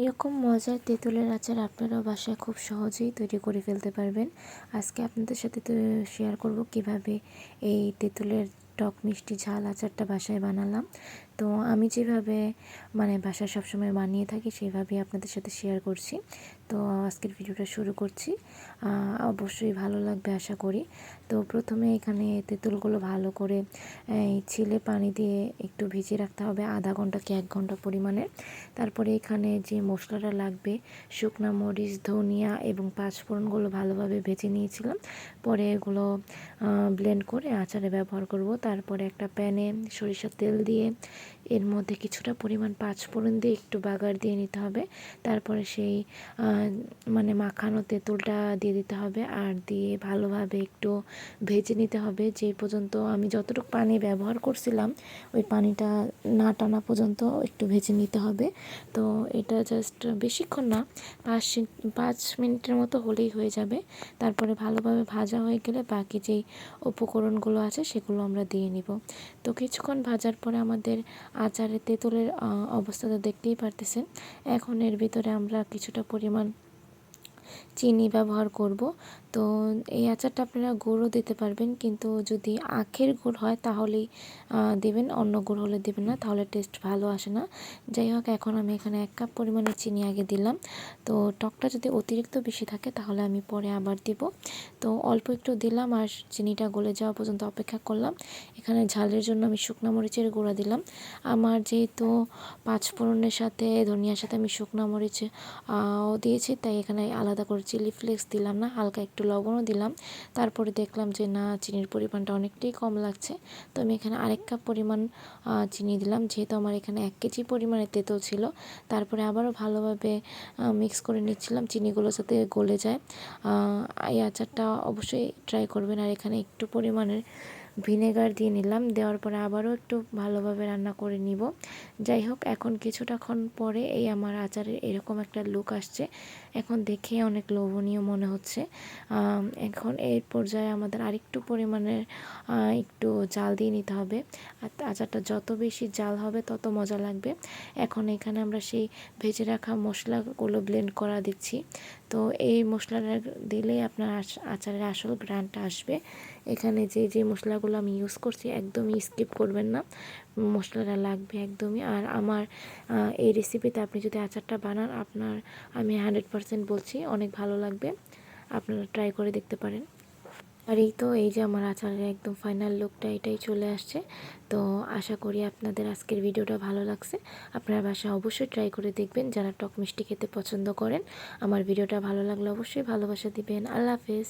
এরকম মজার তেঁতুলের আচার আপনারাও বাসায় খুব সহজেই তৈরি করে ফেলতে পারবেন। আজকে আপনাদের সাথে শেয়ার করব কীভাবে এই তেঁতুলের টক মিষ্টি ঝাল আচারটা বাসায় বানালাম। তো আমি যেভাবে মানে বাসায় সবসময় বানিয়ে থাকি সেভাবেই আপনাদের সাথে শেয়ার করছি। তো আজকের ভিডিওটা শুরু করছি। অবশ্যই ভালো লাগবে আশা করি। তো প্রথমে এখানে তেঁতুলগুলো ভালো করে ছিলে পানি দিয়ে একটু ভিজিয়ে রাখতে হবে আধা ঘণ্টা কি এক ঘণ্টা পরিমাণে। তারপরে এখানে যে মশলাটা লাগবে, শুকনা মরিচ, ধনিয়া এবং পাঁচফোড়নগুলো ভালোভাবে ভেজে নিয়েছিলাম। পরে এগুলো ব্লেন্ড করে আচারে ব্যবহার করব। তারপরে একটা প্যানে সরিষার তেল দিয়ে এর মধ্যে কিছুটা পরিমাণ পাঁচফোড়ন দিয়ে একটু বাগার দিয়ে নিতে হবে। তারপরে সেই মানে মাখানো তেঁতুলটা দিয়ে দিতে হবে আর দিয়ে ভালোভাবে একটু ভেজে নিতে হবে। যে পর্যন্ত আমি যতটুকু পানি ব্যবহার করছিলাম, ওই পানিটা না টানা পর্যন্ত একটু ভেজে নিতে হবে। তো এটা জাস্ট বেশিক্ষণ না, পাঁচ পাঁচ মিনিটের মতো হলেই হয়ে যাবে। তারপরে ভালোভাবে ভাজা হয়ে গেলে বাকি যেই উপকরণগুলো আছে সেগুলো আমরা দিয়ে নিব। তো কিছুক্ষণ ভাজার পরে আমাদের আচারে তেঁতুলের অবস্থা তো দেখতেই পারতেছেন। এখন এর ভিতরে আমরা কিছুটা পরিমাণ চিনি ব্যবহার করব। তো এই আচারটা আপনারা গুড়ও দিতে পারবেন, কিন্তু যদি আখের গুড় হয় তাহলেই দেবেন, অন্য গুড় হলে দেবেন না, তাহলে টেস্ট ভালো আসে না। যাই হোক, এখন আমি এখানে এক কাপ পরিমাণে চিনি আগে দিলাম। তো টকটা যদি অতিরিক্ত বেশি থাকে তাহলে আমি পরে আবার দিব। তো অল্প একটু দিলাম আর চিনিটা গলে যাওয়া পর্যন্ত অপেক্ষা করলাম। এখানে ঝালের জন্য আমি শুকনো মরিচের গুঁড়া দিলাম। আমার যেহেতু পাঁচফোড়নের সাথে ধনিয়ার সাথে আমি শুকনো মরিচ দিয়েছি, তাই এখানে আলাদা করে চিলি ফ্লেক্স দিলাম না, হালকা একটু লবণও দিলাম। তারপরে দেখলাম যে, না, চিনির পরিমাণটা অনেকটাই কম লাগছে। তো আমি এখানে আরেক কাপ পরিমাণ চিনি দিলাম। যেহেতু আমার এখানে এক কেজি পরিমাণে তেঁতো ছিল, তারপরে আবারও ভালোভাবে মিক্স করে নিচ্ছিলাম। চিনিগুলো যাতে গলে যায়। এই আচারটা অবশ্যই ট্রাই করবেন। আর এখানে একটু পরিমাণের ভিনেগার দিয়ে নিলাম, দেওয়ার পরে আবারও একটু ভালোভাবে রান্না করে নিব। যাই হোক, এখন কিছুটাক্ষণ পরে এই আমার আচারের এরকম একটা লুক আসছে। এখন দেখে অনেক লোভনীয় মনে হচ্ছে। এখন এই পর্যায়ে আমাদের আরেকটু পরিমাণের একটু জাল দিয়ে নিতে হবে। আর আচারটা যত বেশি জাল হবে, তত মজা লাগবে। এখন এখানে আমরা সেই ভেজে রাখা মশলাগুলো ব্লেন্ড করা দিচ্ছি। তো এই মশলাটা দিলেই আপনার আচারের আসল গ্রানটা আসবে। এখানে যে যে মশলাগুলো আমি ইউজ করছি, একদমই স্কিপ করবেন না। মশলাটা লাগবে একদমই। আর আমার এই রেসিপিতে আপনি যদি আচারটা বানান, আপনার, আমি হান্ড্রেড পারসেন্ট বলছি, অনেক ভালো লাগবে। আপনারা ট্রাই করে দেখতে পারেন। আর এই তো, এই যে আমার আচারের একদম ফাইনাল লুকটা এটাই চলে আসছে। তো আশা করি আপনাদের আজকের ভিডিওটা ভালো লাগছে। আপনারা বাসা অবশ্যই ট্রাই করে দেখবেন, যারা টক মিষ্টি খেতে পছন্দ করেন। আমার ভিডিওটা ভালো লাগলে অবশ্যই ভালোবাসা দিবেন। আল্লাহ হাফেজ।